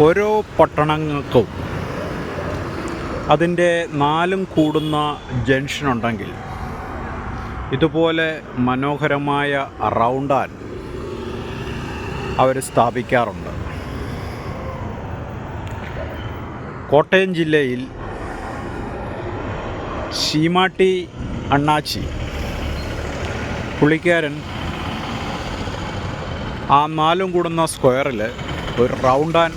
ഓരോ പട്ടണങ്ങൾക്കും അതിന്റെ നാലും കൂടുന്ന ജംഗ്ഷൻ ഉണ്ടെങ്കിൽ ഇതുപോലെ മനോഹരമായ റൗണ്ടാൻ അവർ സ്ഥാപിക്കാറുണ്ട്. കോട്ടയം ജില്ലയിൽ ശീമാട്ടി അണ്ണാച്ചി പുള്ളിക്കാരൻ ആ നാലും കൂടുന്ന സ്ക്വയറിൽ ഒരു റൗണ്ടാൻ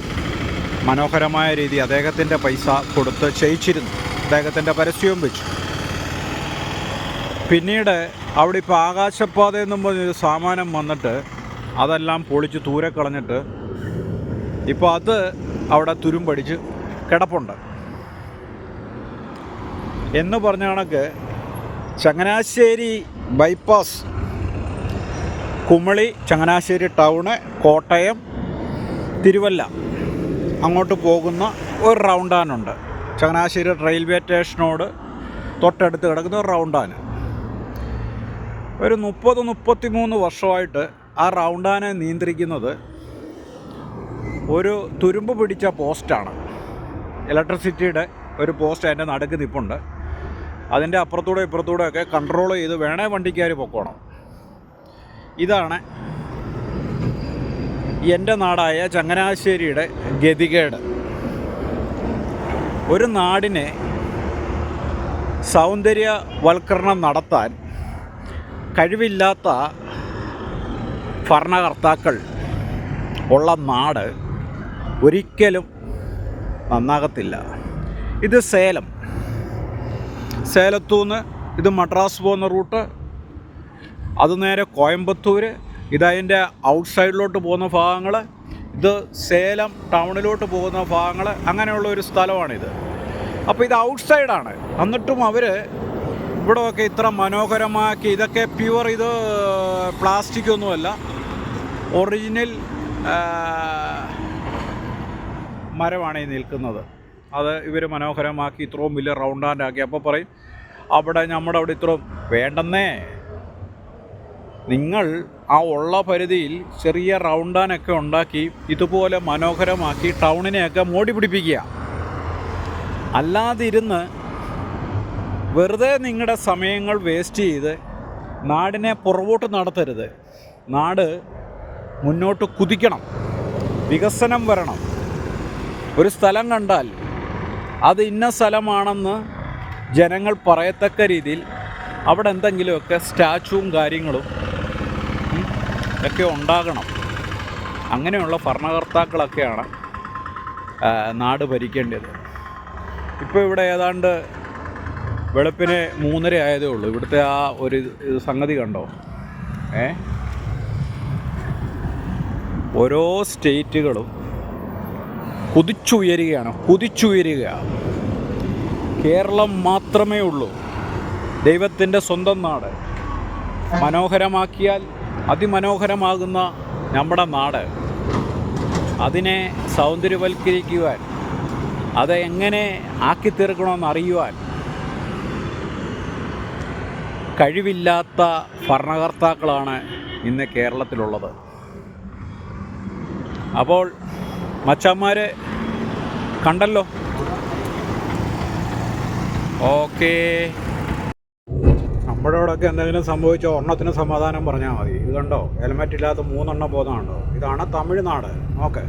മനോഹരമായ രീതി അദ്ദേഹത്തിന്റെ പൈസ കൊടുത്ത് ചെയ്യിച്ചിരുന്നു. അദ്ദേഹത്തിന്റെ പരസ്യവും വെച്ചു. പിന്നീട് അവിടെ ഇപ്പോൾ ആകാശപ്പാതയെന്ന് പറഞ്ഞൊരു സാമാനം വന്നിട്ട് അതെല്ലാം പൊളിച്ച് ദൂരെ കളഞ്ഞിട്ട് ഇപ്പോൾ അത് അവിടെ തുരുമ്പടിച്ച് കിടപ്പുണ്ട്. എന്ന് പറഞ്ഞ കണക്ക് ചങ്ങനാശ്ശേരി ബൈപ്പാസ് കുമളി ചങ്ങനാശ്ശേരി ടൗണ് കോട്ടയം തിരുവല്ല. അങ്ങോട്ട് പോകുന്ന ഒരു റൗണ്ടാനുണ്ട് ചങ്ങനാശ്ശേരി റെയിൽവേ സ്റ്റേഷനോട് തൊട്ടടുത്ത് കിടക്കുന്ന ഒരു റൗണ്ടാൻ ഒരു മുപ്പത് മുപ്പത്തി മൂന്ന് വർഷമായിട്ട് ആ റൗണ്ടാനെ നിയന്ത്രിക്കുന്നത് ഒരു തുരുമ്പ് പിടിച്ച പോസ്റ്റാണ് ഇലക്ട്രിസിറ്റിയുടെ ഒരു പോസ്റ്റ് അതിന്റെ നടുക്ക് നിപ്പുണ്ട്. അതിന്റെ അപ്പുറത്തൂടെ ഇപ്പുറത്തൂടെ ഒക്കെ കൺട്രോൾ ചെയ്ത് വേണേ വണ്ടിക്കാർ പൊക്കോണം. ഇതാണ് എന്റെ നാടായ ചങ്ങനാശ്ശേരിയുടെ ഗതികേട്. ഒരു നാടിനെ സൗന്ദര്യവൽക്കരണം നടത്താൻ കഴിവില്ലാത്ത ഭരണകർത്താക്കൾ ഉള്ള നാട് ഒരിക്കലും നന്നാകത്തില്ല. ഇത് സേലം. സേലത്തുനിന്ന് ഇത് മദ്രാസ് പോകുന്ന റൂട്ട് അത് നേരെ കോയമ്പത്തൂർ ഇതതിന്റെ ഔട്ട്സൈഡിലോട്ട് പോകുന്ന ഭാഗങ്ങൾ ഇത് സേലം ടൗണിലോട്ട് പോകുന്ന ഭാഗങ്ങൾ അങ്ങനെയുള്ള ഒരു സ്ഥലമാണിത്. അപ്പോൾ ഇത് ഔട്ട് സൈഡാണ് എന്നിട്ടും അവർ ഇവിടെയൊക്കെ ഇത്ര മനോഹരമാക്കി ഇതൊക്കെ പ്യുവർ ഇത് പ്ലാസ്റ്റിക് ഒന്നുമല്ല ഒറിജിനൽ മരമാണ് ഈ നിൽക്കുന്നത്. അത് ഇവർ മനോഹരമാക്കി ഇത്രയും വലിയ റൗണ്ട് ആക്കി. അപ്പോൾ പറയും അവിടെ നമ്മുടെ അവിടെ ഇത്രയും വേണ്ടെന്നേ. നിങ്ങൾ ആ ഉള്ള പരിധിയിൽ ചെറിയ റൗണ്ടാനൊക്കെ ഉണ്ടാക്കി ഇതുപോലെ മനോഹരമാക്കി ടൗണിനെയൊക്കെ മോടി പിടിപ്പിക്കുക. അല്ലാതിരുന്ന് വെറുതെ നിങ്ങളുടെ സമയങ്ങൾ വേസ്റ്റ് ചെയ്ത് നാടിനെ പുറകോട്ട് നടത്തരുത്. നാട് മുന്നോട്ട് കുതിക്കണം. വികസനം വരണം. ഒരു സ്ഥലം കണ്ടാൽ അത് ഇന്ന സ്ഥലമാണെന്ന് ജനങ്ങൾ പറയത്തക്ക രീതിയിൽ അവിടെ എന്തെങ്കിലുമൊക്കെ സ്റ്റാച്ചുവും കാര്യങ്ങളും ഒക്കെ ഉണ്ടാകണം. അങ്ങനെയുള്ള ഭരണകർത്താക്കളൊക്കെയാണ് നാട് ഭരിക്കേണ്ടത്. ഇപ്പോൾ ഇവിടെ ഏതാണ്ട് വെളുപ്പിന് മൂന്നര ആയതേ ഉള്ളൂ. ഇവിടുത്തെ ആ ഒരു സംഗതി കണ്ടോ? ഏ? ഓരോ സ്റ്റേറ്റുകളും കുതിച്ചുയരുകയാണ് കുതിച്ചുയരുക കേരളം മാത്രമേ ഉള്ളൂ. ദൈവത്തിന്റെ സ്വന്തം നാട്. മനോഹരമാക്കിയാൽ അതിമനോഹരമാകുന്ന നമ്മുടെ നാട് അതിനെ സൗന്ദര്യവൽക്കരിക്കുവാൻ അത് എങ്ങനെ ആക്കിത്തീർക്കണമെന്ന് അറിയുവാൻ കഴിവില്ലാത്ത ഭരണകർത്താക്കളാണ് ഇന്ന് കേരളത്തിലുള്ളത്. അപ്പോൾ മച്ചന്മാർ കണ്ടല്ലോ? ഓക്കേ. നമ്മുടെ എന്തെങ്കിലും സംഭവിച്ചോ ഒരെണ്ണത്തിന് സമാധാനം പറഞ്ഞാൽ മതി. ഇതുണ്ടോ ഹെൽമെറ്റ് ഇല്ലാത്ത മൂന്നെണ്ണം പോകുന്നതുണ്ടോ ഇതാണ് തമിഴ്നാട്. ഓക്കെ.